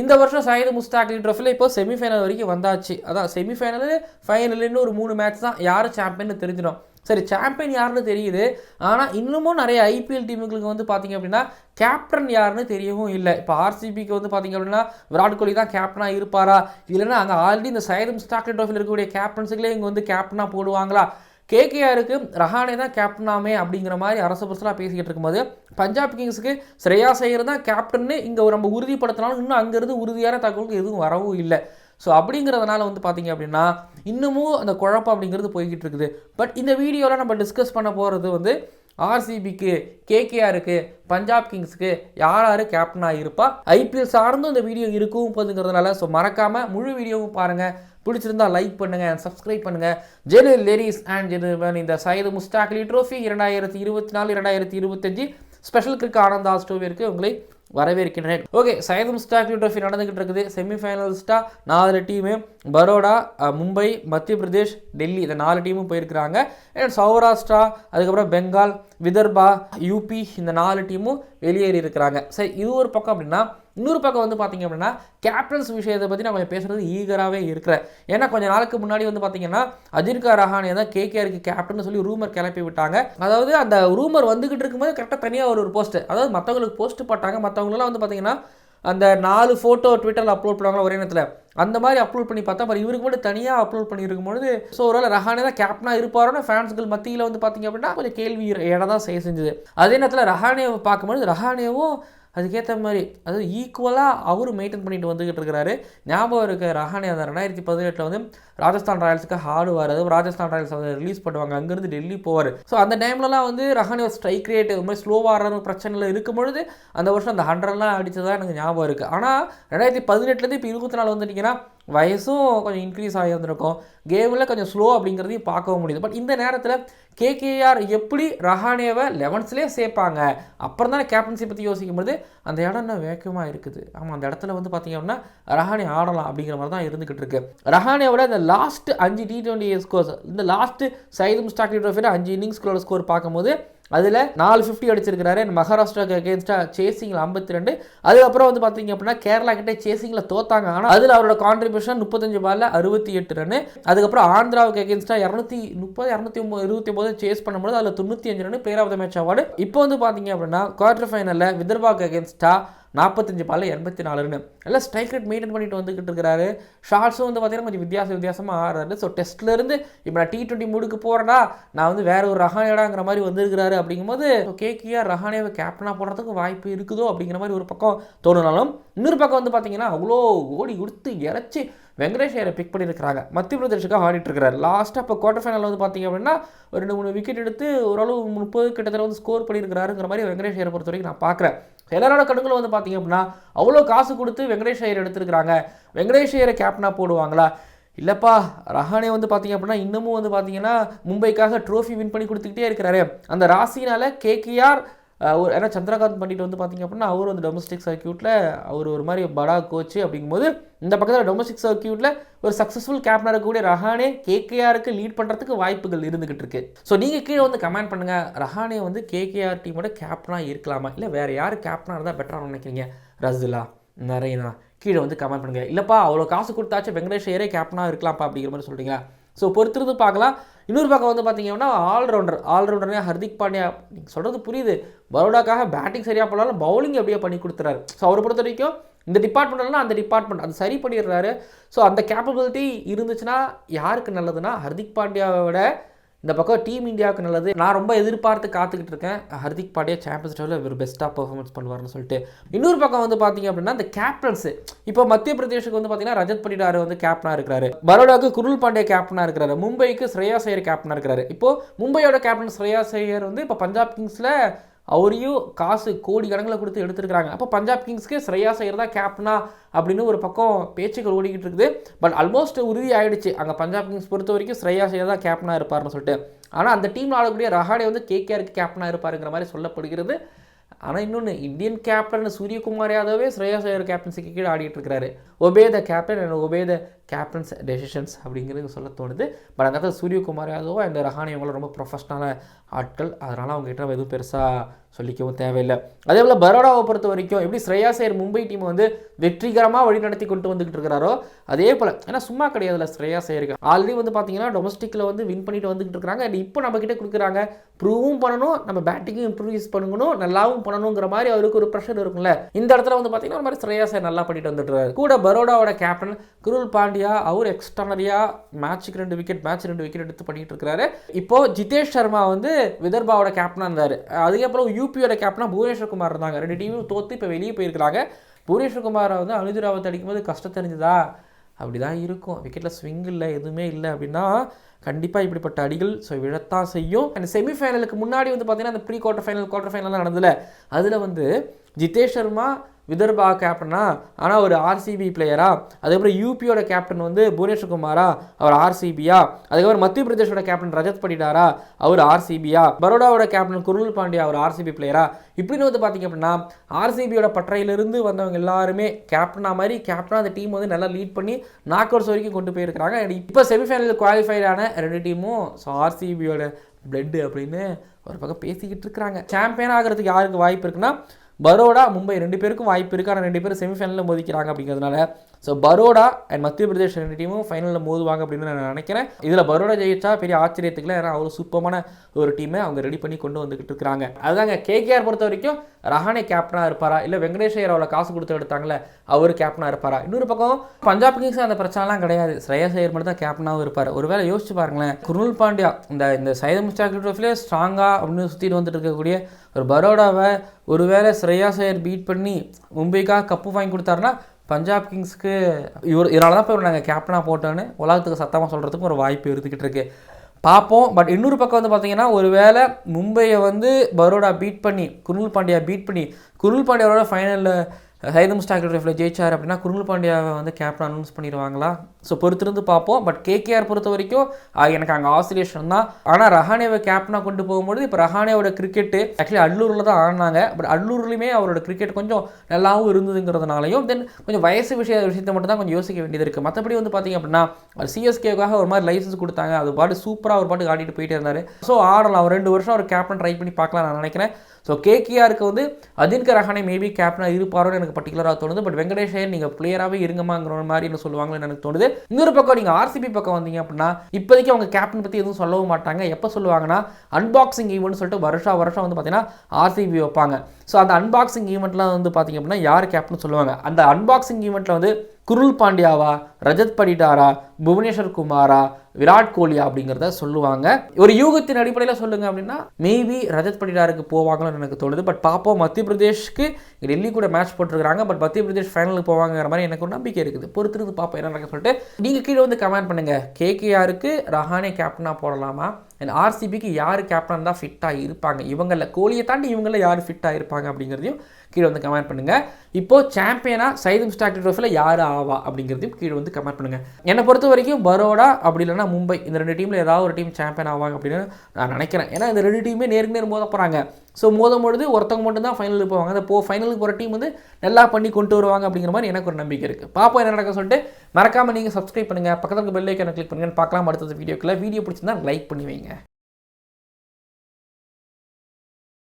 இந்த வருஷம் சயீது முஸ்தாக் அலி ட்ரோஃபியில் இப்போ செமிஃபைனல் வரைக்கும் வந்தாச்சு. அதான் செமிஃபைனலு ஃபைனலுன்னு ஒரு மூணு மேட்ச் தான். யார் சாம்பியன் தெரிஞ்சிடும். சரி சாம்பியன் யாருன்னு தெரியுது. ஆனால் இன்னமும் நிறைய ஐபிஎல் டீமுகளுக்கு வந்து பார்த்தீங்க அப்படின்னா கேப்டன் யாருன்னு தெரியவும் இல்லை. இப்போ ஆர்சிபிக்கு வந்து பார்த்தீங்க அப்படின்னா விராட் கோலி தான் கேப்டனாக இருப்பாரா? இல்லைன்னா அங்கே ஆல்ரெடி இந்த சைதம் முஸ்டாக் ட்ரோஃபியில் இருக்கக்கூடிய கேப்டன்ஸுகளே இங்கே வந்து கேப்டனாக போடுவாங்களா? கேகேஆருக்கு ரஹானே தான் கேப்டனாமே அப்படிங்கிற மாதிரி அரசு பரசலாக பேசிக்கிட்டு இருக்கும்போது பஞ்சாப் கிங்ஸுக்கு ஸ்ரேயா சையர் தான் கேப்டன்னு இங்கே நம்ம உறுதிப்படுத்தினாலும் இன்னும் அங்கேருந்து உறுதியான தகவல்கள் எதுவும் வரவும் இல்லை. ஸோ அப்படிங்கிறதுனால வந்து பார்த்தீங்க அப்படின்னா இன்னமும் அந்த குழப்பம் அப்படிங்கிறது போய்கிட்டு இருக்குது. பட் இந்த வீடியோவில் நம்ம டிஸ்கஸ் பண்ண போகிறது வந்து ஆர்சிபிக்கு கேகேஆருக்கு பஞ்சாப் கிங்ஸுக்கு யார் யார் கேப்டனாக இருப்பா ஐபிஎல் சார்ந்தும் இந்த வீடியோ இருக்கும் போதுங்கிறதுனால ஸோ மறக்காமல் முழு வீடியோவும் பாருங்கள் பிடிச்சிருந்தா லைக் பண்ணுங்கள் சப்ஸ்கிரைப் பண்ணுங்கள் ஜெனு லேடிஸ் அண்ட் ஜெனு இந்த சையது முஸ்டாக்லி ட்ரோஃபி இரண்டாயிரத்தி இருபத்தி நாலு இரண்டாயிரத்தி இருபத்தஞ்சு ஸ்பெஷல் கிரிக்கெட் ஆனந்த் ஆஸ்டோவிற்கு உங்களை வரவேற்கின்றேன். ஓகே சையது முஸ்டாக்லி ட்ரோஃபி நடந்துகிட்டு இருக்குது. செமிஃபைனல்ஸ்டா நாலு டீமு பரோடா மும்பை மத்திய பிரதேஷ் டெல்லி இந்த நாலு டீமும் போயிருக்கிறாங்க. அண்ட் சௌராஷ்டிரா அதுக்கப்புறம் பெங்கால் விதர்பா யூபி இந்த நாலு டீமும் வெளியேறி இருக்கிறாங்க. சரி இது ஒரு பக்கம் அப்படின்னா இன்னொரு பக்கம் வந்து பார்த்தீங்க அப்படின்னா கேப்டன்ஸ் விஷயத்தை பற்றி நான் கொஞ்சம் ஈகராகவே இருக்கிறேன். ஏன்னா கொஞ்சம் நாளுக்கு முன்னாடி வந்து பார்த்தீங்கன்னா அஜின்கா ரஹானே தான் கேகேஆருக்கு கேப்டன் சொல்லி ரூமர் கிளப்பி விட்டாங்க. அதாவது அந்த ரூமர் வந்துக்கிட்டு இருக்கும்போது கரெக்டாக தனியாக ஒரு ஒரு போஸ்ட் அதாவது மற்றவங்களுக்கு போஸ்ட் போட்டாங்க. மற்றவங்களெல்லாம் வந்து பார்த்தீங்கன்னா அந்த நாலு ஃபோட்டோ ட்விட்டரில் அப்லோட் பண்ணுவாங்க ஒரே நேரத்தில்? அந்த மாதிரி அப்லோட் பண்ணி பார்த்தா பாரு இவருக்கு மட்டும் தனியாக அப்லோட் பண்ணியிருக்கும் பொழுது ஸோ ஒருவேளை ரஹானே தான் கேப்டனாக இருப்பாரோன்னு ஃபேன்ஸ்கள் மத்தியில் வந்து பார்த்தீங்க அப்படின்னா கொஞ்சம் கேள்வி இடம் தான் செய்ய செஞ்சது. அதே நேரத்தில் ரஹானேவை பார்க்கும்போது ரஹானேவும் அதுக்கேற்ற மாதிரி அதாவது ஈக்குவலாக அவரும் மெயின்டைன் பண்ணிட்டு வந்துக்கிட்டு இருக்கிறாரு ஞாபகம் இருக்க ரஹானே அந்த ரெண்டாயிரத்தி பதினெட்டில் வந்து ராஜஸ்தான் ராயல்ஸுக்கு ஆடுவார் அதுவும் ராஜஸ்தான் ராயல்ஸ் வந்து ரிலீஸ் பண்ணுவாங்க அங்கேருந்து டெல்லி போவார். ஸோ அந்த டைம்லலாம் வந்து ரஹானே ஸ்ட்ரைக் ரேட் ஒரு மாதிரி ஸ்லோவாக பிரச்சனையில் இருக்கும்பொழுது அந்த வருஷம் அந்த ஹண்ட்ரட்லாம் அடித்ததாக எனக்கு ஞாபகம் இருக்குது ஆனால் ரெண்டாயிரத்தி பதினெட்டுலேருந்து இப்போ இருபத்தி நாலு வந்துட்டிங்கன்னா வயசும் கொஞ்சம் இன்க்ரீஸ் ஆகி வந்திருக்கும். கேமில் கொஞ்சம் ஸ்லோ அப்படிங்கிறதையும் பார்க்கவும் முடியுது. பட் இந்த நேரத்தில் கேகேஆர் எப்படி ரஹானேவை லெவன்ஸ்லேயே சேர்ப்பாங்க? அப்புறம் தானே கேப்டன்சி பற்றி யோசிக்கும்போது அந்த இடம் என்ன வேக்கமாக இருக்குது. ஆமாம் அந்த இடத்துல வந்து பார்த்தீங்க அப்படின்னா ரஹானே ஆடலாம் அப்படிங்கிற மாதிரி தான் இருந்துகிட்டு இருக்கு. ரஹானேவோட இந்த லாஸ்ட் அஞ்சு டி டுவெண்ட்டி ஸ்கோர்ஸ் இந்த லாஸ்ட் சைது முஸ்டாக் ட்ரோஃபியில் அஞ்சு இன்னிங்ஸ்களோட ஸ்கோர் பார்க்கும்போது அதில் நாலு ஃபிஃப்டி அடிச்சிருக்கிறாரு. மகாராஷ்டிராக்கு அகேன்ஸ்டாக சேசிங்கில் ஐம்பத்தி ரெண்டு. அதுக்கப்புறம் வந்து பார்த்தீங்க அப்படின்னா கேரளா கிட்டே சேசிங்கில் தோத்தாங்க. ஆனால் அதில் அவரோட கான்ட்ரிபியூஷன் முப்பத்தஞ்சு பாலில் அறுபத்தி எட்டு ரன் அதுக்கப்புறம் ஆந்திராவுக்கு அகேன்ஸ்டாக இரநூத்தி முப்பது இரநூத்தி ஒம்பது இருபத்தி ஒம்பது சேஸ் பண்ணும்போது அதில் தொண்ணூற்றி அஞ்சு run player of the match award இப்போ வந்து பார்த்தீங்க அப்படின்னா குவார்டர் ஃபைனலில் விதர்பாக்கு அகேன்ஸ்டாக நாற்பத்தஞ்சு பாலில் எண்பத்தி நாலுன்னு. எல்லாம் ஸ்ட்ரைக் ரேட் மெயின்டைன் பண்ணிட்டு வந்துக்கிட்டு இருக்கிறாரு ஷார்ட்ஸும் வந்து பார்த்தீங்கன்னா கொஞ்சம் வித்தியாச வித்தியாசமாக ஆடுறாரு. ஸோ டெஸ்ட்லேருந்து இப்போ நான் டி டுவெண்ட்டி மூடுக்கு போகிறேன்னா நான் வந்து வேற ஒரு ரஹானேடாங்கிற மாதிரி வந்திருக்கிறாரு அப்படிங்கும்போது கேகேஆர் ரஹானேவை கேப்டனாக போடுறதுக்கு வாய்ப்பு இருக்குதோ அப்படிங்கிற மாதிரி ஒரு பக்கம் தோணுனாலும் இன்னொரு பக்கம் வந்து பார்த்தீங்கன்னா அவ்வளோ ஓடி கொடுத்து இறச்சி வெங்கடேஷ் ஐயரை பிக் பண்ணியிருக்கிறாங்க. மத்திய பிரதேஷுக்கு ஆடிட்டுருக்காரு லாஸ்ட்டாக இப்போ குவார்டர் ஃபைனல் வந்து பார்த்தீங்க அப்படின்னா ஒரு ரெண்டு மூணு விக்கெட் எடுத்து ஓரளவு முப்பது கிட்டத்தட்ட வந்து ஸ்கோர் பண்ணியிருக்கிறாருங்கிற மாதிரி வெங்கடேஷ் ஐயரை பொறுத்த வரைக்கும் நான் பார்க்குறேன் எல்லாரோட கணக்கில் வந்து பார்த்தீங்க அப்படின்னா அவ்வளோ காசு கொடுத்து வெங்கடேஷ் ஐயர் எடுத்திருக்கிறாங்க. வெங்கடேஷ் ஐயரை கேப்டனாக போடுவாங்களா? இல்லைப்பா ரஹானே வந்து பார்த்தீங்க அப்படின்னா இன்னமும் வந்து பார்த்தீங்கன்னா மும்பைக்காக ட்ரோஃபி வின் பண்ணி கொடுத்துக்கிட்டே இருக்கிறாரு. அந்த ராசினால் கேகேஆர் அவர் ஏன்னா சந்திரகாந்த் பண்டிட் வந்து பார்த்திங்க அப்படின்னா அவர் வந்து டொமஸ்டிக் சர்க்கியூட்டில் அவர் ஒரு மாதிரி படா கோச்சு அப்படிங்கும்போது இந்த பக்கத்தில் டொமஸ்டிக் சர்க்கியூட்டில் ஒரு சக்ஸஸ்ஃபுல் கேப்டனாக இருக்கக்கூடிய ரஹானே கேகேஆருக்கு லீட் பண்ணுறதுக்கு வாய்ப்புகள் இருந்துகிட்டு இருக்கு. ஸோ நீங்கள் கீழே வந்து கமெண்ட் பண்ணுங்கள் ரஹானே வந்து கேகேஆர் டீமோட கேப்டனாக இருக்கலாமா? இல்லை வேறு யார் கேப்டனாக இருந்தால் பெட்டராக நினைக்கிறீங்க? ரசிலா நரேனா கீழே வந்து கமெண்ட் பண்ணுங்கள் இல்லைப்பா அவ்வளோ காசு கொடுத்தாச்சும் வெங்கடேஷ் ஐயரே கேப்டனாக இருக்கலாம்ப்பா அப்படிங்கிற மாதிரி சொல்கிறீங்களா ஸோ பொறுத்திருந்து பார்க்கலாம். இன்னொரு பக்கம் வந்து பார்த்தீங்கன்னா ஆல்ரவுண்டர் ஆல்ரவுண்டர்னே ஹர்திக் பாண்டியா. நீங்கள் சொல்கிறது புரியுது. பரோடாக்காக பேட்டிங் சரியாக போனாலும் பவுலிங் அப்படியே பண்ணி கொடுத்துறாரு. ஸோ அவரை பொறுத்த வரைக்கும் இந்த டிபார்ட்மெண்ட்லாம் அந்த டிபார்ட்மெண்ட் அது சரி பண்ணிடுறாரு. ஸோ அந்த கேப்பபிலிட்டி இருந்துச்சுன்னா யாருக்கு நல்லதுன்னா ஹர்திக் பாண்டியாவோட இந்த பக்கம் டீம் இந்தியாவுக்கு நல்லது. நான் ரொம்ப எதிர்பார்த்து காத்துக்கிட்டு இருக்கேன். ஹர்திக் பாண்டியா சாம்பியன்ஸ் டேவில் இவர் பெஸ்ட்டாக பெர்ஃபார்மன்ஸ் பண்ணுவார்னு சொல்லிட்டு. இன்னொரு பக்கம் வந்து பார்த்தீங்க அப்படின்னா இந்த கேப்டன்ஸ் இப்போ மத்திய பிரதேஷுக்கு வந்து பார்த்தீங்கன்னா ரஜத் படிடார் வந்து கேப்டனாக இருக்கிறாரு. பரோடாவுக்கு குருள் பாண்டியா கேப்டனாக இருக்கிறாரு. மும்பைக்கு ஸ்ரேயா சையர் கேப்டனாக இருக்கிறாரு. இப்போ மும்பையோட கேப்டன் ஸ்ரேயா சையர் வந்து இப்போ பஞ்சாப் கிங்ஸில் அவரையும் காசு கோடி கணக்கில் கொடுத்து எடுத்திருக்கிறாங்க. அப்போ பஞ்சாப் கிங்ஸ்க்கு ஸ்ரேயா செய்கிறதா கேப்டனா அப்படின்னு ஒரு பக்கம் பேச்சுக்கள் ஓடிக்கிட்டு இருக்குது. பட் ஆல்மோஸ்ட் உறுதி ஆகிடுச்சு அங்கே பஞ்சாப் கிங்ஸ் பொறுத்த வரைக்கும் ஸ்ரேயா செய்கிறதா கேப்டனாக இருப்பார்னு சொல்லிட்டு. ஆனால் அந்த டீமில் ஆடக்கூடிய ரஹாடே வந்து கேகேஆருக்கு கேப்டனாக இருப்பாருங்கிற மாதிரி சொல்லப்படுகிறது. ஆனால் இன்னொன்று இந்தியன் கேப்டன் சூரியகுமார் யாதவே ஸ்ரேயா சையர் கேப்டன்ஸுக்கு கீழே ஆடிட்டு இருக்கிறாரு obey the captain and obey the captain's decisions அப்படிங்கிறது சொல்ல தோணுது. பட் அந்த இடத்துல சூரியகுமார் யாதவோ அந்த ரஹானே இவங்களும் ரொம்ப ப்ரொஃபஷனலான ஆட்கள். அதனால் அவங்ககிட்ட நம்ம எதுவும் பெருசாக சொல்லிக்கவும் தேவையில்லை. அதே போல் பரோடாவை பொறுத்த வரைக்கும் எப்படி ஸ்ரேயா சேர் மும்பை டீம் வந்து வெற்றிகரமாக வழிநடத்தி கொண்டு வந்துகிட்டு இருக்கிறாரோ அதே போல் ஏன்னா சும்மா கிடையாதுல ஸ்ரேயா சேருக்கு. ஆல்ரெடி வந்து பார்த்தீங்கன்னா டொமஸ்டிக்கில் வந்து வின் பண்ணிட்டு வந்துகிட்டு இருக்கிறாங்க. அண்ட் இப்போ நம்மக்கிட்ட கொடுக்குறாங்க. ப்ரூவும் பண்ணணும். நம்ம பேட்டிங்கும் இம்ப்ரூவ்ஸ் பண்ணணும். நல்லாவும் பண்ணணுங்கிற மாதிரி அவருக்கு ஒரு ப்ரெஷர் இருக்கும்ல. இந்த இடத்துல வந்து பார்த்தீங்கன்னா ஒரு மாதிரி ஸ்ரேயா சேர் நல்லா பண்ணிட்டு வந்துட்டு கூட பரோடாவோட கேப்டன் குருல் பாண்டியா அவர் எக்ஸ்டர்னரியாக மேட்ச்சுக்கு ரெண்டு விக்கெட் மேட்ச் ரெண்டு விக்கெட் எடுத்து பண்ணிட்டு இருக்கிறாரு. இப்போ ஜிதேஷ் சர்மா வந்து விதர்பாவோட கேப்டனாக இருந்தார் அதுக்கப்புறம் யூபியோட கேப்டனாக புவனேஸ்வர் குமார் இருந்தாங்க. ரெண்டு டீமும் தோற்று இப்போ வெளியே போயிருக்கிறாங்க. புவனேஸ்வர் குமாரை வந்து அனுஜ் ராவத் அடிக்கும்போது கஷ்டம் தெரிஞ்சுதா? அப்படி தான் இருக்கும் விக்கெட்டில் ஸ்விங் இல்லை எதுவுமே இல்லை அப்படின்னா கண்டிப்பாக இப்படிப்பட்ட அடிகள் ஸோ விழத்தான் செய்யும். அந்த செமிஃபைனலுக்கு முன்னாடி வந்து பார்த்தீங்கன்னா அந்த ப்ரீ குவார்டர் ஃபைனல் குவார்டர் ஃபைனல்லாம் நடந்ததில்ல அதில் வந்து ஜிதேஷ் சர்மா விதர்பா கேப்டனா ஆனால் ஒரு ஆர்சிபி பிளேயரா அதுக்கப்புறம் யூபியோட கேப்டன் வந்து புவனேஸ்வர் குமாரா அவர் ஆர்சிபியா அதுக்கப்புறம் மத்திய பிரதேஷோட கேப்டன் ரஜத் படிடாரா அவர் ஆர்சிபியா பரோடாவோட கேப்டன் குருள் பாண்டியா அவர் ஆர்சிபி பிளேயரா இப்படின்னு வந்து பார்த்தீங்க அப்படின்னா ஆர்சிபியோட பற்றையிலிருந்து வந்தவங்க எல்லாருமே கேப்டனா மாதிரி கேப்டனாக அந்த டீம் வந்து நல்லா லீட் பண்ணி நாக் அவுட்ஸ் வரைக்கும் கொண்டு போயிருக்கிறாங்க. இப்போ செமிஃபைனல் குவாலிஃபைடான ரெண்டு டீமும் ஸோ ஆர்சிபியோட பிளட்டு அப்படின்னு ஒரு பக்கம் பேசிக்கிட்டு இருக்கிறாங்க. சாம்பியன் ஆகிறதுக்கு யாருக்கு வாய்ப்பு இருக்குன்னா பரோடா மும்பை ரெண்டு பேருக்கும் வாய்ப்பு இருக்குது ஆனால் ரெண்டு பேரும் செமிஃபைனலில் மோதிக்கிறாங்க அப்படிங்கிறதுனால ஸோ பரோடா அண்ட் மத்திய பிரதேஷ் ரெண்டு டீமும் ஃபைனலில் மோதுவாங்க அப்படின்னு நான் நினைக்கிறேன். இதில் பரோடா ஜெயிச்சா பெரிய ஆச்சரியத்துக்குல ஏன்னா அவ்வளோ சூப்பமான ஒரு டீமை அவங்க ரெடி பண்ணி கொண்டு வந்துக்கிட்டு இருக்கிறாங்க. அதுதாங்க கேகேஆர் பொறுத்த வரைக்கும் ரஹானே கேப்டனாக இருப்பாரா? இல்லை வெங்கடேஷ் ஐயர் அவ்வளோ காசு கொடுத்து எடுத்தாங்களே? அவர் கேப்டனாக இருப்பாரா? இன்னொரு பக்கம் பஞ்சாப் கிங்ஸ் அந்த பிரச்சனைலாம் கிடையாது. ஸ்ரேயா ஐயர் மட்டும் தான் கேப்டனாகவும் இருப்பார். ஒருவேளை யோசிச்சு பாருங்களேன் குருல் பாண்டியா இந்த இந்த சைத முஸ்டாக் ட்ரோஃபிலே ஸ்ட்ராங்காக அப்படின்னு சுற்றிட்டு வந்துட்டு இருக்கக்கூடிய ஒரு பரோடாவை ஒருவேளை ஸ்ரேயாஸ் ஐயர் பீட் பண்ணி மும்பைக்காக கப்பு வாங்கி கொடுத்தாருன்னா பஞ்சாப் கிங்ஸ்க்கு இவர் இதனால தான் இப்போ நாங்கள் கேப்டனாக போட்டோன்னு உலகத்துக்கு சத்தமாக சொல்கிறதுக்கு ஒரு வாய்ப்பு இருந்துக்கிட்டு இருக்கு. பார்ப்போம். பட் இன்னொரு பக்கம் வந்து பார்த்தீங்கன்னா ஒருவேளை மும்பையை வந்து பரோடா பீட் பண்ணி குருள் பாண்டியா பீட் பண்ணி குருள் பாண்டியாவோட ஃபைனலில் ஹைதம் ஸ்டாக்கில் ட்ரோஃபியில் ஜெயிச்சார் அப்படின்னா குருமல் பாண்டியாவை வந்து கேப்டன் அனௌன்ஸ் பண்ணிடுவாங்களா? ஸோ பொறுத்திருந்து பார்ப்போம். பட் கேகேஆர் பொறுத்த வரைக்கும் எனக்கு அங்கே ஆசிலேஷன் தான். ஆனால் ரஹானேவை கேப்டனாக கொண்டு போகும்போது இப்போ ரஹானேவோட கிரிக்கெட்டு ஆக்சுவலி அள்ளூரில் தான் ஆடினாங்க. பட் அள்ளூர்லையுமே அவரோட கிரிக்கெட் கொஞ்சம் நல்லாவும் இருந்ததுங்கிறதுனாலையும் தென் கொஞ்சம் வயசு விஷய விஷயத்தை மட்டும் தான் கொஞ்சம் யோசிக்க வேண்டியது இருக்குது மற்றபடி வந்து பார்த்தீங்க அப்படின்னா அவர் சிஎஸ்கேக்காக ஒரு மாதிரி லைசன்ஸ் கொடுத்தாங்க. அது பாட்டு சூப்பராக ஒரு பாட்டு ஆடிட்டு போயிட்டே இருந்தார். ஸோ ஆடலாம். ஒரு ரெண்டு வருஷம் அவர் கேப்டன் ட்ரை பண்ணி பார்க்கலாம் நான் நினைக்கிறேன். ஸோ கேகேஆருக்கு வந்து அதின்க ரஹானே மேபி கேப்டனாக இருப்பாரோன்னு எனக்கு பர்டிகுலராக தோணுது. பட் வெங்கடேஷ் ஐயர் நீங்கள் பிளேயராகவே இருங்கமாங்கிற மாதிரி என்ன சொல்லுவாங்கன்னு எனக்கு தோணுது. இன்னொரு பக்கம் நீங்கள் ஆர்சிபி பக்கம் வந்தீங்க அப்படின்னா இப்போதைக்கு அவங்க கேப்டன் பற்றி எதுவும் சொல்லவும் மாட்டாங்க. எப்போ சொல்லுவாங்கன்னா அன்பாக்சிங் ஈவெண்ட் சொல்லிட்டு வருஷா வருஷம் வந்து பார்த்தீங்கன்னா ஆர்சிபி வைப்பாங்க. ஸோ அந்த அன்பாக்சிங் ஈவெண்ட்லாம் வந்து பார்த்தீங்க அப்படின்னா யார் கேப்டன் சொல்லுவாங்க? அந்த அன்பாக்சிங் ஈவெண்ட்டில் வந்து குருள் பாண்டியாவா ரஜத் படிடாரா புவனேஸ்வர் குமாரா விராட் கோலியா அப்படிங்கிறத சொல்லுவாங்க. ஒரு யூகத்தின் அடிப்படையில் சொல்லுங்க அப்படின்னா மேபி ரஜத் படிடாருக்கு போவாங்கன்னு எனக்கு தோணுது. பட் பார்ப்போம் மத்திய பிரதேஷ்க்கு டெல்லி கூட மேட்ச் போட்டிருக்காங்க பட் மத்திய பிரதேஷ் ஃபைனலுக்கு போவாங்கிற மாதிரி எனக்கு ஒரு நம்பிக்கை இருக்குது. பொறுத்திருந்து பார்ப்போம் என்ன நடக்க சொல்லிட்டு. நீங்கள் கீழே வந்து கமெண்ட் பண்ணுங்க. கேகேஆருக்கு ரஹானே கேப்டனாக போடலாமா? அண்ட் ஆர்சிபிக்கு யார் கேப்டன் தான் ஃபிட்டாக இருப்பாங்க? இவங்களில் கோலியை தாண்டி இவங்களில் யார் ஃபிட்டாக இருப்பாங்க அப்படிங்கிறதையும் கீழே வந்து கமெண்ட் பண்ணுங்கள் இப்போ சாம்பியனாக சைதும் ஸ்டாக் ட்ரோஃபியில் யார் ஆவா அப்படிங்கிறதையும் கீழே வந்து கமெண்ட் பண்ணுங்கள் என்னை பொறுத்த வரைக்கும் பரோடா அப்படி இல்லைன்னா மும்பை இந்த ரெண்டு டீமில் ஏதாவது ஒரு டீம் சாம்பியன் ஆவாங்க அப்படின்னு நான் நினைக்கிறேன். ஏன்னா இந்த ரெண்டு டீமே நேருக்கு நேர் மோத போகிறாங்க ஸோ மோதும் பொழுது ஒருத்தவங்க மட்டும் தான் ஃபைனலுக்கு போவாங்க. அந்த போ ஃபைனலுக்கு போகிற டீம் வந்து நல்லா பண்ணி கொண்டு வருவாங்க அப்படிங்கிற மாதிரி எனக்கு ஒரு நம்பிக்கை இருக்குது பார்ப்போம் என்ன நடக்க சொல்லிட்டு. மறக்காமல் நீங்கள் சப்ஸ்கிரைப் பண்ணுங்கள் பக்கத்தில் பெல் ஐக்கானை கிளிக் பண்ணுங்கன்னு பார்க்கலாம். அடுத்தது வீடியோக்குள்ள வீடியோ பிடிச்சிருந்தா லைக் பண்ணி வைங்க.